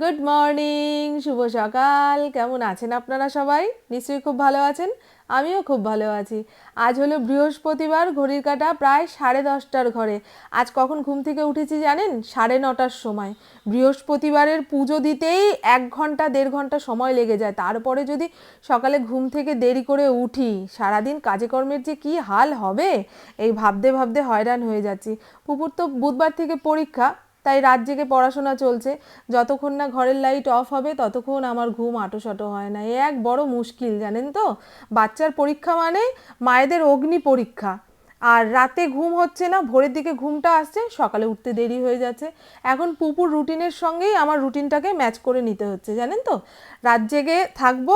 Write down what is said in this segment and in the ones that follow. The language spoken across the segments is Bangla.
গুড মর্নিং শুভ সকাল। কেমন আছেন আপনারা সবাই? নিশ্চয়ই খুব ভালো আছেন। আমিও খুব ভালো আছি। আজ হলো বৃহস্পতিবার, ঘড়ির কাটা প্রায় সাড়ে দশটার ঘরে। আজ কখন ঘুম থেকে উঠেছি জানেন? সাড়ে নটার সময়। বৃহস্পতিবারের পুজো দিতেই এক ঘণ্টা, দেড় ঘণ্টা সময় লেগে যায়। তারপরে যদি সকালে ঘুম থেকে দেরি করে উঠি, সারাদিন কাজে কর্মের যে কী হাল হবে? এই ভাবতে ভাবতে হয়রান হয়ে যাচ্ছি। পুকুর তো বুধবার থেকে পরীক্ষা। তাই রাত জেগে পড়াশোনা চলছে। যতক্ষণ না ঘরের লাইট অফ হবে, ততক্ষণ আমার ঘুম আটোসাটো হয় না। এ এক বড় মুশকিল, জানেন তো? বাচ্চার পরীক্ষা মানে মায়েদের অগ্নি পরীক্ষা। আর রাতে ঘুম হচ্ছে না, ভোরের দিকে ঘুমটা আসছে, সকালে উঠতে দেরি হয়ে যাচ্ছে। এখন পুপুর রুটিনের সঙ্গেই আমার রুটিনটাকে ম্যাচ করে নিতে হচ্ছে, জানেন তো? রাত জেগে থাকব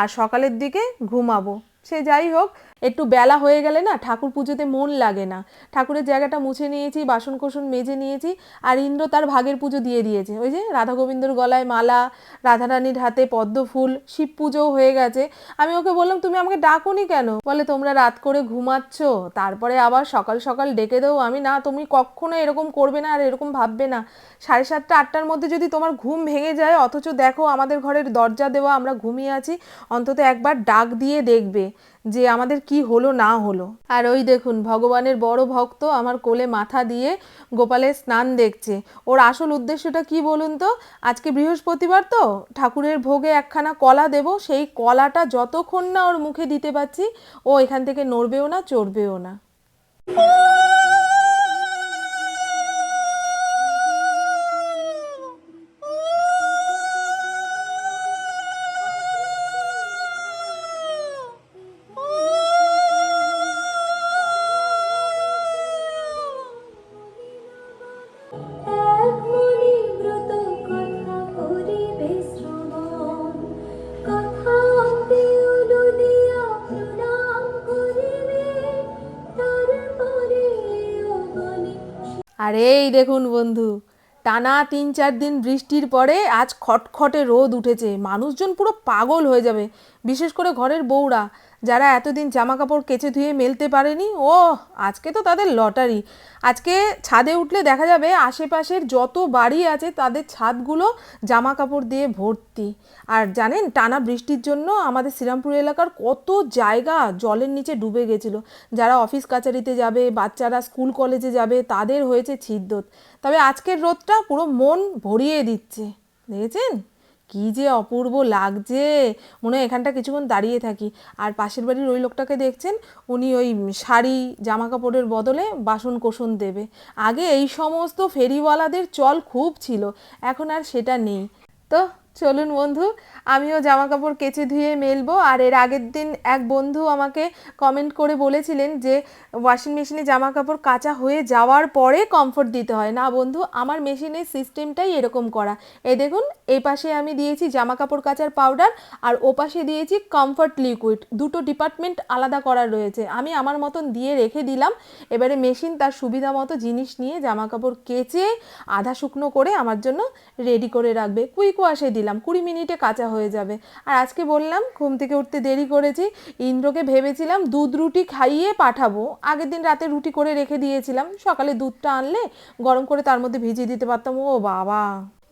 আর সকালের দিকে ঘুমাবো। সে যাই হোক একটু বেলা হয়ে গেলে না ঠাকুর পুজোতে মন লাগে না। ঠাকুরের জায়গাটা মুছে নিয়েছি, বাসন কোসন মেজে নিয়েছি আর ইন্দ্র তার ভাগের পুজো দিয়ে দিয়েছে। ওই যে রাধা গোবিন্দর গলায় মালা, রাধারানীর হাতে পদ্ম ফুল, শিব পুজোও হয়ে গেছে। আমি ওকে বললাম, তুমি আমাকে ডাকোনি কেন? বলে, তোমরা রাত করে ঘুমাচ্ছ, তারপরে আবার সকাল সকাল ডেকে দেও। আমি, না, তুমি কখনো এরকম করবে না আর এরকম ভাববে না। সাড়ে সাতটা, আটটার মধ্যে যদি তোমার ঘুম ভেঙে যায়, অথচ দেখো আমাদের ঘরের দরজা দেওয়া, আমরা ঘুমিয়ে আছি, অন্তত একবার ডাক দিয়ে দেখবে যে আমাদের কি হলো, না হলো। আর ওই দেখুন, ভগবানের বড় ভক্ত আমার কোলে মাথা দিয়ে গোপালের স্নান দেখছে। ওর আসল উদ্দেশ্যটা কি বলুন তো? আজকে বৃহস্পতিবার তো, ঠাকুরের ভোগে একখানা কলা দেব, সেই কলাটা যতক্ষণ না ওর মুখে দিতে পারছি, ও এখান থেকে নড়বেও না, চড়বেও না। আর এই দেখুন বন্ধু, টানা তিন চার দিন বৃষ্টির পরে আজ খটখটে রোদ উঠেছে, মানুষজন পুরো পাগল হয়ে যাবে, বিশেষ করে ঘরের বউরা। যারা এতদিন জামা কাপড় কেচে ধুয়ে মেলতে পারেনি ও আজকে তো তাদের লটারি। আজকে ছাদে উঠলে দেখা যাবে আশেপাশের যত বাড়ি আছে তাদের ছাদগুলো জামা কাপড় দিয়ে ভর্তি। আর জানেন, টানা বৃষ্টির জন্য আমাদের শ্রীরামপুর এলাকার কত জায়গা জলের নিচে ডুবে গেছিল। যারা অফিস কাচারিতে যাবে, বাচ্চারা স্কুল কলেজে যাবে, তাদের হয়েছে ছিদ্রত তবে আজকের রোদটা পুরো মন ভরিয়ে দিচ্ছে। দেখেছেন? কি যে অপূর্ব লাগছে। মনে হয় এখানটা কিছুক্ষণ দাঁড়িয়ে থাকি। আর পাশের বাড়ির ওই লোকটাকে দেখছেন? উনি ওই শাড়ি জামা কাপড়ের বদলে বাসন কোষণ দেবে। আগে এই সমস্ত ফেরিওয়ালাদের চল খুব ছিল। এখন আর সেটা নেই। তো চলুন বন্ধু, আমিও জামা কাপড় কেচে ধুয়ে মেলবো। আর এর আগের দিন এক বন্ধু আমাকে কমেন্ট করে বলেছিলেন যে ওয়াশিং মেশিনে জামা কাপড় কাঁচা হয়ে যাওয়ার পরে কমফোর্ট দিতে হয়। না বন্ধু, আমার মেশিনের সিস্টেমটাই এরকম করা। এ দেখুন, এই পাশে আমি দিয়েছি জামা কাপড় কাচার পাউডার আর ও পাশে দিয়েছি কমফর্ট লিকুইড দুটো ডিপার্টমেন্ট আলাদা করা রয়েছে। আমি আমার মতন দিয়ে রেখে দিলাম। এবারে মেশিন তার সুবিধা মতো জিনিস নিয়ে জামা কাপড় কেচে আধা শুকনো করে আমার জন্য রেডি করে রাখবে। কুইক ওয়াশে দিলাম। কুড়ি মিনিটে কাঁচা হয়ে যাবে। আর আজকে বললাম, ঘুম থেকে উঠতে দেরি করেছি। ইন্দ্রকে ভেবেছিলাম দুধ রুটি খাইয়ে পাঠাবো। আগের দিন রাতে রুটি করে রেখে দিয়েছিলাম। সকালে দুধটা আনলে গরম করে তার মধ্যে ভিজিয়ে দিতে পারতাম। ও বাবা!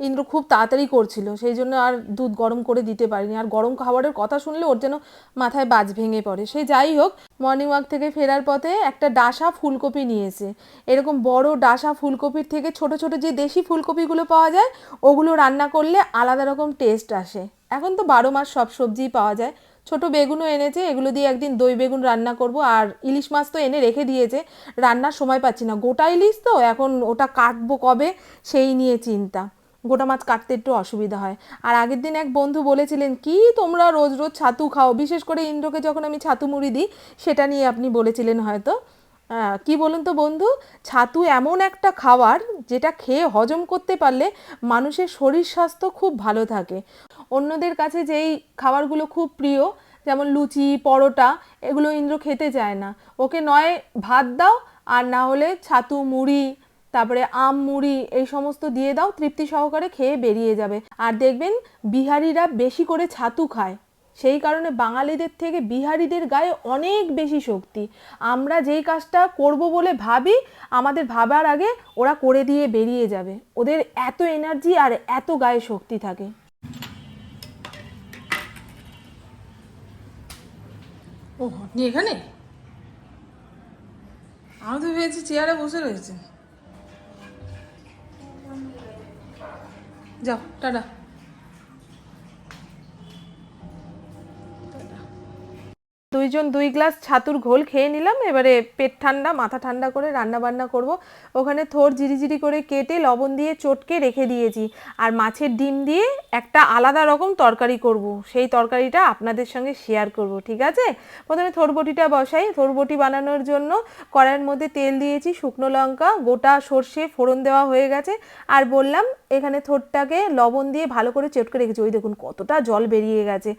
ইন্দ্র খুব তাড়াতাড়ি করছিল, সেই জন্য আর দুধ গরম করে দিতে পারিনি। আর গরম খাবারের কথা শুনলে ওর যেন মাথায় বাজ ভেঙে পড়ে। সে যাই হোক মর্নিং ওয়াক থেকে ফেরার পথে একটা ডাসা ফুলকপি নিয়েছে। এরকম বড় ডাসা ফুলকপির থেকে ছোট ছোট যে দেশি ফুলকপিগুলো পাওয়া যায়, ওগুলো রান্না করলে আলাদা রকম টেস্ট আসে। এখন তো বারো মাস সব সবজিই পাওয়া যায়। ছোট বেগুনও এনেছে, এগুলো দিয়ে একদিন দই বেগুন রান্না করব। আর ইলিশ মাছ তো এনে রেখে দিয়েছে, রান্নার সময় পাচ্ছি না। গোটা ইলিশ তো, এখন ওটা কাটবো কবে, সেই নিয়ে চিন্তা। গোটা মাছ কাটতে একটু অসুবিধা হয়। আর আগের দিন এক বন্ধু বলেছিলেন, কি তোমরা রোজ রোজ ছাতু খাও? বিশেষ করে ইন্দ্রকে যখন আমি ছাতু মুড়ি দিই, সেটা নিয়ে আপনি বলেছিলেন হয়তো। কি বলুন তো বন্ধু? ছাতু এমন একটা খাবার যেটা খেয়ে হজম করতে পারলে মানুষের শরীর স্বাস্থ্য খুব ভালো থাকে। অন্যদের কাছে যেই খাবারগুলো খুব প্রিয়, যেমন লুচি, পরোটা, এগুলো ইন্দ্র খেতে চায় না। ওকে নয়, ভাত দাও, আর না হলে ছাতু মুড়ি তারপরে আম, মুড়ি এই সমস্ত দিয়ে দাও, তৃপ্তি সহকারে খেয়ে বেরিয়ে যাবে। আর দেখবেন, বিহারিরা বেশি করে ছাতু খায়। সেই কারণে বাঙালিদের থেকে বিহারিদের গায়ে অনেক বেশি শক্তি। আমরা যেই কাজটা করব বলে ভাবি, আমাদের ভাবার আগে ওরা করে দিয়ে বেরিয়ে যাবে। ওদের এত এনার্জি আর এত গায়ে শক্তি থাকে। ও এখানে? আমি তো ভেবেছি চেয়ারে বসে রয়েছে যাও, টাটা। দুইজন দুই গ্লাস ছাতুর ঘোল খেয়ে নিলাম, এবারে পেট ঠান্ডা, মাথা ঠান্ডা করে রান্না বান্না করব। ওখানে থোর জিরিজিরি করে কেটে লবণ দিয়ে চটকে রেখে দিয়েছি, আর মাছের ডিম দিয়ে একটা আলাদা রকম তরকারি করব। সেই তরকারিটা আপনাদের সঙ্গে শেয়ার করব, ঠিক আছে? প্রথমে থোরবটিটা বসাই। থোরবটি বানানোর জন্য কড়াইয়ের মধ্যে তেল দিয়েছি, শুকনো লঙ্কা, গোটা সর্ষে ফোড়ন দেওয়া হয়ে গেছে, আর বললাম এখানে থোরটাকে লবণ দিয়ে ভালো করে চটকে রেখেছি। ওই দেখুন কতটা জল বেরিয়ে গেছে।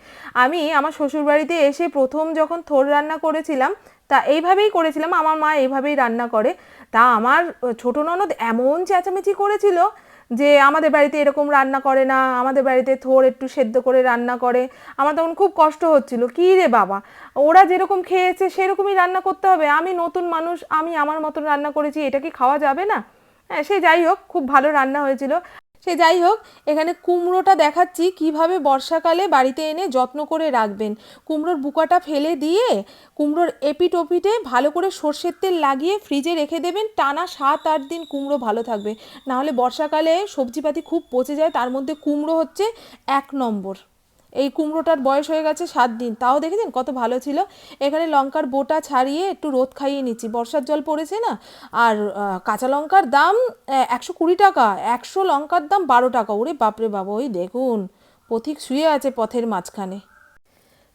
আমি আমার শ্বশুরবাড়িতে এসে প্রথম যখন থোর রান্না করেছিলাম, তা এইভাবেই করেছিলাম। আমার মা এইভাবেই রান্না করে। তা আমার ছোট ননদ এমন চেঁচামেচি করেছিল যে আমাদের বাড়িতে এরকম রান্না করে না, আমাদের বাড়িতে থোর একটু সেদ্ধ করে রান্না করে। আমার তখন খুব কষ্ট হচ্ছিল। কী রে বাবা? ওরা যেরকম খেয়েছে সেরকমই রান্না করতে হবে। আমি নতুন মানুষ, আমি আমার মতন রান্না করেছি, এটা কি খাওয়া যাবে না? হ্যাঁ সে যাই হোক, খুব ভালো রান্না হয়েছিল। সে যাই হোক, এখানে কুমড়োটা দেখাচ্ছি কীভাবে বর্ষাকালে বাড়িতে এনে যত্ন করে রাখবেন। কুমড়োর বুকাটা ফেলে দিয়ে কুমড়োর এপিটোপিটে ভালো করে সর্ষের তেল লাগিয়ে ফ্রিজে রেখে দেবেন। টানা সাত আট দিন কুমড়ো ভালো থাকবে। নাহলে বর্ষাকালে সবজিপাতি খুব পচে যায়, তার মধ্যে কুমড়ো হচ্ছে এক নম্বর। এই কুমড়োটার বয়স হয়ে গেছে সাত দিন। তাও দেখেছেন কত ভালো ছিল। এখানে লঙ্কার বোটা ছাড়িয়ে একটু রোদ খাইয়ে নিচ্ছি। বর্ষার জল পড়েছে না? আর কাঁচা লঙ্কার দাম একশো কুড়ি টাকা। একশো লঙ্কার দাম বারো টাকা। ওরে বাপরে বাবা ওই দেখুন, পথিক শুয়ে আছে পথের মাঝখানে।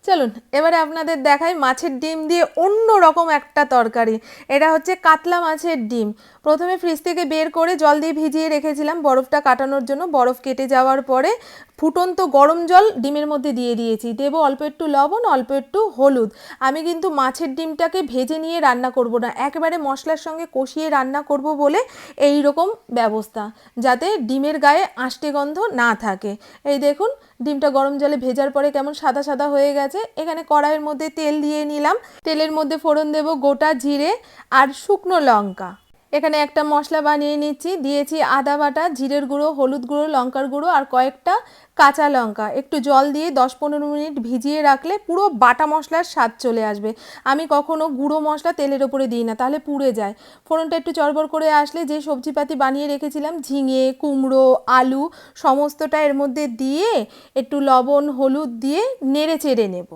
চলুন, এবারে আপনাদের দেখাই মাছের ডিম দিয়ে অন্য রকম একটা তরকারি। এটা হচ্ছে কাতলা মাছের ডিম। প্রথমে ফ্রিজ থেকে বের করে জল দিয়ে ভিজিয়ে রেখেছিলাম। বরফটা কাটানোর জন্য বরফ কেটে যাওয়ার পরে ফুটন্ত গরম জল ডিমের মধ্যে দিয়ে দিয়েছি। দেব অল্প একটু লবণ, অল্প একটু হলুদ। আমি কিন্তু মাছের ডিমটাকে ভেজে নিয়ে রান্না করব না, একেবারে মশলার সঙ্গে কষিয়ে রান্না করব বলে এই রকম ব্যবস্থা, যাতে ডিমের গায়ে আষ্টে গন্ধ না থাকে। এই দেখুন ডিমটা গরম জলে ভেজার পরে কেমন সাদা সাদা হয়ে গেছে, এখানে কড়াইয়ের মধ্যে তেল দিয়ে নিলাম। তেলের মধ্যে ফোড়ন দেব গোটা জিরে আর শুকনো লঙ্কা। এখানে একটা মশলা বানিয়ে নিচ্ছি। দিয়েছি আদা বাটা, জিরের গুঁড়ো, হলুদ গুঁড়ো, লঙ্কার গুঁড়ো আর কয়েকটা কাঁচা লঙ্কা। একটু জল দিয়ে দশ পনেরো মিনিট ভিজিয়ে রাখলে পুরো বাটা মশলার স্বাদ চলে আসবে। আমি কখনো গুঁড়ো মশলা তেলের ওপরে দিই না, তাহলে পুড়ে যায়। ফোড়নটা একটু চড়বড় করে আসলে যে সবজিপাতি বানিয়ে রেখেছিলাম, ঝিঙে, কুমড়ো, আলু, সমস্তটা এর মধ্যে দিয়ে একটু লবণ, হলুদ দিয়ে নেড়ে চেড়ে নেব।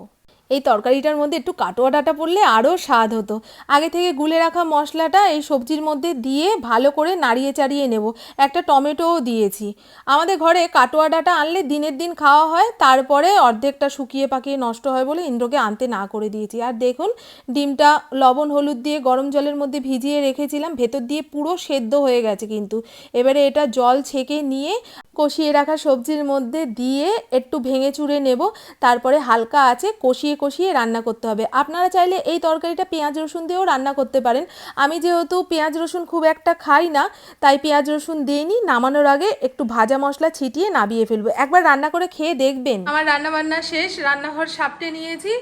এই তরকারিটার মধ্যে একটু কাটোয়া ডাটা পড়লে আরও স্বাদ হতো। আগে থেকে গুলে রাখা মশলাটা এই সবজির মধ্যে দিয়ে ভালো করে নাড়িয়ে চাড়িয়ে নেব। একটা টমেটোও দিয়েছি। আমাদের ঘরে কাটোয়া ডাঁটা আনলে দিনের দিন খাওয়া হয়, তারপরে অর্ধেকটা শুকিয়ে পাকিয়ে নষ্ট হয় বলে ইন্দ্রকে আনতে না করে দিয়েছি। আর দেখুন, ডিমটা লবণ, হলুদ দিয়ে গরম জলের মধ্যে ভিজিয়ে রেখেছিলাম, ভেতর দিয়ে পুরো সেদ্ধ হয়ে গেছে কিন্তু। এবারে এটা জল ছেঁকে নিয়ে কষিয়ে রাখা সবজির মধ্যে দিয়ে একটু ভেঙে চুড়ে নেব। তারপরে হালকা আছে, কষিয়ে কষিয়ে রান্না করতে হবে। আপনারা চাইলে এই তরকারিটা পেঁয়াজ রসুন দিয়েও রান্না করতে পারেন। আমি যেহেতু পেঁয়াজ রসুন খুব একটা খাই না, তাই পেঁয়াজ রসুন দিইনি। নামানোর আগে একটু ভাজা মশলা ছিটিয়ে নাবিয়ে ফেলব। একবার রান্না করে খেয়ে দেখবেন। আমার রান্না বান্না শেষ, রান্নাঘর সাপটে নিয়েছি।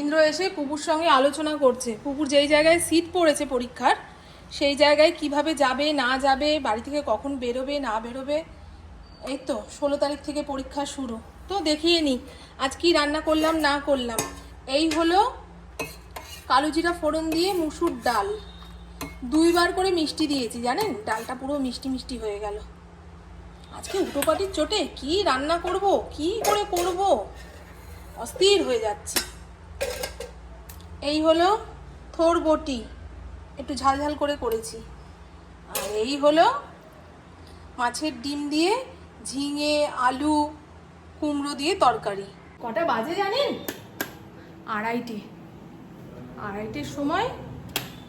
ইন্দ্র এসে পুকুর সঙ্গে আলোচনা করছে। পুকুর যেই জায়গায় সিট পড়েছে পরীক্ষার, সেই জায়গায় কীভাবে যাবে, না যাবে, বাড়ি থেকে কখন বেরোবে, না বেরোবে, এই তো ষোলো তারিখ থেকে পরীক্ষা শুরু। তো দেখিয়ে নি। আজ কি রান্না করলাম, না করলাম। এই হলো কালো জিরা ফোড়ন দিয়ে মুসুর ডাল। দুইবার করে মিষ্টি দিয়েছি, জানেন? ডালটা পুরো মিষ্টি মিষ্টি হয়ে গেল। আজকে উটোপাটির চোটে কি রান্না করব, কি করে করব? অস্থির হয়ে যাচ্ছে। এই হলো থোর বটি। একটু ঝালঝাল করে করেছি। আর এই হলো মাছের ডিম দিয়ে ঝিঙে, আলু কুমড়ো দিয়ে তরকারি। কটা বাজে জানেন? আড়াইটে। আড়াইটের সময়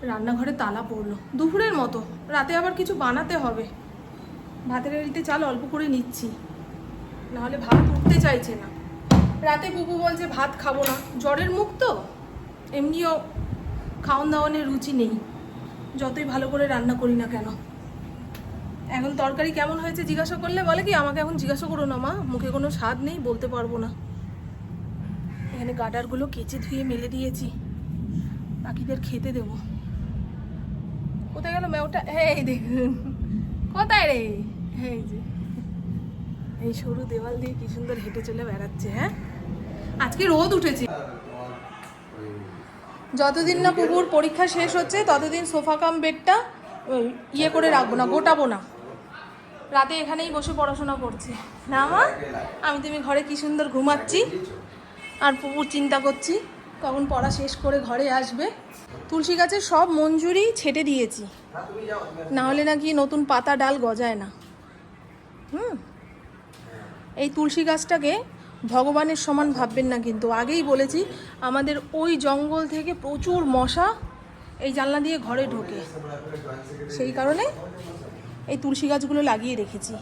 রান্নাঘরে তালা পড়ল। দুপুরের মতো। রাতে আবার কিছু বানাতে হবে। ভাতের হাঁড়িতে চাল অল্প করে নিচ্ছি। নাহলে ভাত উঠতে চাইছে না। রাতে বুবু বলছে ভাত খাব না। জ্বরের মুখ তো? এমনিও খাওয়ান দাওয়ানের রুচি নেই। যতই ভালো করে রান্না করি না কেন। এখন তরকারি কেমন হয়েছে জিজ্ঞাসা করলে বলে কি, আমাকে এখন জিজ্ঞাসা করো না মা, মুখে কোনো স্বাদ নেই, বলতে পারব না। এখানে গাডারগুলো কেচে ধুয়ে মেলে দিয়েছি। পাখিদের খেতে দেবো। কোথায় গেল মেওটা এই দেখুন। কোথায় রে? এই যে। এই সরু দেওয়াল দিয়ে কি সুন্দর হেঁটে চলে বেড়াচ্ছে হ্যাঁ? আজকে রোদ উঠেছে। যতদিন না পুকুর পরীক্ষা শেষ হচ্ছে, ততদিন সোফা কাম বেডটা ইয়ে করে রাখব না, গোটাবো না। রাতে এখানেই বসে পড়াশোনা করছি। না মা? আমি তুমি ঘরে কি সুন্দর ঘুমাচ্ছি? আর পুকুর চিন্তা করছি। কখন পড়া শেষ করে ঘরে আসবে। তুলসী গাছের সব মঞ্জুরি ছেটে দিয়েছি। না হলে নাকি নতুন পাতা ডাল গজায় না। হুম? এই তুলসী গাছটাকে ভগবানের সমান ভাববেন না কিন্তু। আগেই বলেছি, আমাদের ওই জঙ্গল থেকে প্রচুর মশা এই জানলা দিয়ে ঘরে ঢোকে। সেই কারণে এই তুলসী গাছগুলো লাগিয়ে রেখেছি।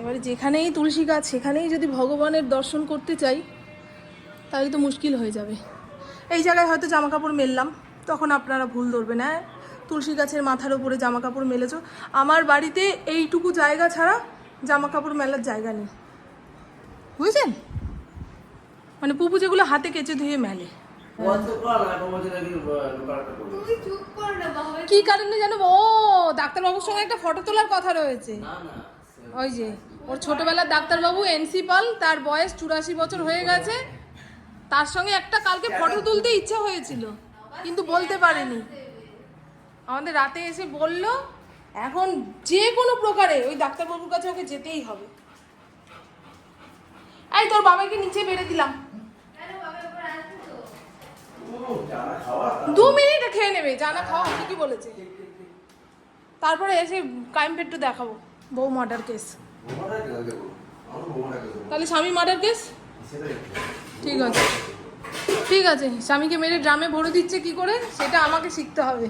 এবারে যেখানেই তুলসী গাছ, সেখানেই যদি ভগবানের দর্শন করতে চাই, তাহলে তো মুশকিল হয়ে যাবে। এই জায়গায় হয়তো জামা কাপড় মেললাম, তখন আপনারা ভুল ধরবেন হ্যাঁ? তুলসী গাছের মাথার ওপরে জামা কাপড় মেলেছ। আমার বাড়িতে এইটুকু জায়গা ছাড়া জামা কাপড় মেলার জায়গা নেই। বুঝছেন? মানে পুপু যেগুলো হাতে কেচে ধুয়ে মেলে। কি কারণে জানো ও, ডাক্তারবাবুর সঙ্গে একটা ফটো তোলার কথা রয়েছে? ওই যে, ওর ছোটবেলার ডাক্তারবাবু এনসি পাল তার বয়স চুরাশি বছর হয়ে গেছে। তার সঙ্গে একটা কালকে ফটো তুলতে ইচ্ছা হয়েছিল, কিন্তু বলতে পারেনি। আমাদের রাতে এসে বলল, এখন যে কোনো প্রকারে ওই ডাক্তারবাবুর কাছে ওকে যেতেই হবে। এই তোর বাবাকে নিচে বেড়ে দিলাম। দু মিনিটে খেয়ে নেবে জানা খাওয়া, ঠিকই বলেছে। তারপরে এসে ক্রাইম পেট্রো দেখাবো, বউ মার্ডার কেস তাহলে স্বামী মার্ডার কেস ঠিক আছে। ঠিক আছে, স্বামীকে মেরে ড্রামে ভরে দিচ্ছে কি করে? সেটা আমাকে শিখতে হবে।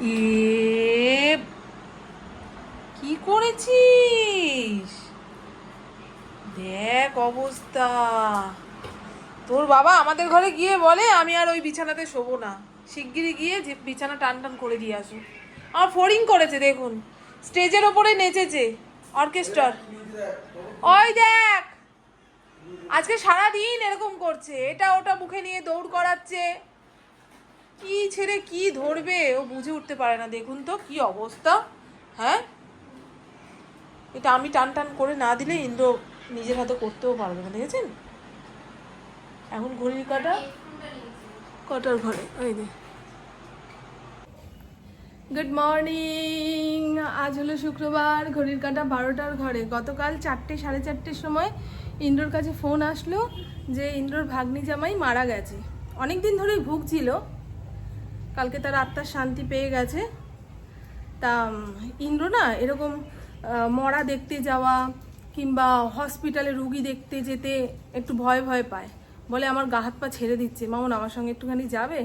কি করেছিস? দেখ অবস্থা। তোর বাবা আমাদের ঘরে গিয়ে বলে, আমি আর ওই বিছানাতে শোবো না। শিগগিরই গিয়ে যে বিছানা টান টান করে দিয়ে আসো আমার ফোরিং করেছে, দেখুন। স্টেজের ওপরে নেচেছে অর্কেস্ট্রার। ওই দেখ! আজকে সারা দিন এরকম করছে। এটা ওটা মুখে নিয়ে দৌড় করাচ্ছে। কি ছেড়ে কি ধরবে? ও বুঝে উঠতে পারে না। দেখুন তো কি অবস্থা। হ্যাঁ? এটা আমি টান টান করে না দিলে ইন্দ্র নিজের হাতে করতেও পারবে না, দেখেছেন? এখন ঘড়ির কাটা কটার ঘরে? ওই যে। গুড মর্নিং আজ হলো শুক্রবার, ঘড়ির কাটা বারোটার ঘরে। গতকাল চারটে, সাড়ে চারটের সময় ইন্দ্রর কাছে ফোন আসলো যে ইন্দ্রর ভাগ্নি জামাই মারা গেছে। অনেক দিন ধরেই ভুগছিল। কালকে তার আত্মার শান্তি পেয়ে গেছে। তা ইন্দ্র না এরকম মরা দেখতে যাওয়া কিংবা হসপিটালে রুগী দেখতে যেতে একটু ভয় ভয় পায়। বলে আমার গা হাত পা ছেড়ে দিচ্ছে। মামুন, আমার সঙ্গে একটুখানি যাবে?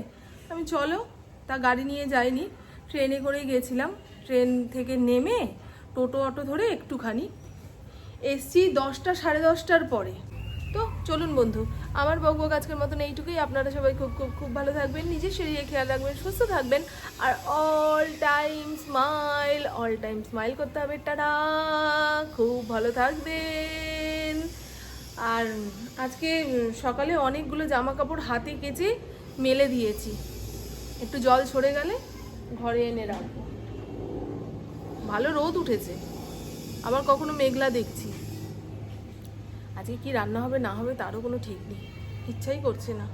আমি চলো। তা গাড়ি নিয়ে যাইনি। ট্রেনে করেই গেছিলাম। ট্রেন থেকে নেমে টোটো অটো ধরে একটুখানি এসছি দশটা সাড়ে দশটার পরে। তো চলুন বন্ধু, আমার বকবক আজকের মতন এইটুকুই। আপনারা সবাই খুব খুব খুব ভালো থাকবেন, নিজের শরীরে খেয়াল রাখবেন, সুস্থ থাকবেন। আর all time smile all time smile করতে হবে। টাটা! খুব ভালো থাকবেন। আর আজকে সকালে অনেকগুলো জামা কাপড় হাতে কেচে মেলে দিয়েছি। একটু জল সরে গেলে ঘরে এনে রাখব। ভালো রোদ উঠেছে। আবার কখনো মেঘলা দেখছি। আজকে কি রান্না হবে না হবে তারও কোনো ঠিক নেই। ইচ্ছাই করছে না।